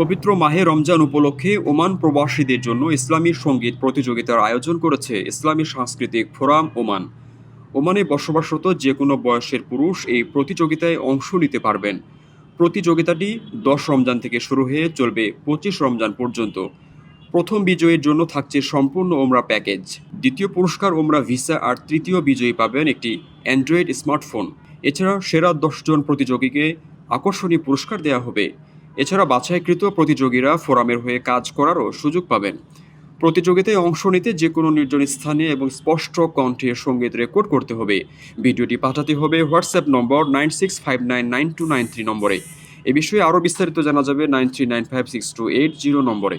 পবিত্র মাহে রমজান উপলক্ষে ওমান প্রবাসীদের জন্য ইসলামী সংগীত প্রতিযোগিতার আয়োজন করেছে ইসলামী সাংস্কৃতিক ফোরাম ওমান। ওমানে বসবাসরত যে কোনো বয়সের পুরুষ এই প্রতিযোগিতায় অংশ নিতে পারবেন। প্রতিযোগিতাটি দশ রমজান থেকে শুরু হয়ে চলবে পঁচিশ রমজান পর্যন্ত। প্রথম বিজয়ীর জন্য থাকছে সম্পূর্ণ ওমরা প্যাকেজ। দ্বিতীয় পুরস্কার ওমরা ভিসা আর তৃতীয় বিজয়ী পাবেন একটি অ্যান্ড্রয়েড স্মার্টফোন। এছাড়া সেরা দশজন প্রতিযোগীকে আকর্ষণীয় পুরস্কার দেওয়া হবে। এছাড়া বাছাইকৃত প্রতিযোগীরা ফোরামের হয়ে কাজ করারও সুযোগ পাবেন। প্রতিযোগিতায় অংশ নিতে যে কোনো নির্জন স্থানে এবং স্পষ্ট কণ্ঠে সংগীত রেকর্ড করতে হবে। ভিডিওটি পাঠাতে হবে WhatsApp number nine six five nine nine two nine three নম্বরে। এ বিষয়ে আরও বিস্তারিত জানা যাবে nine three nine five six two eight zero নম্বরে।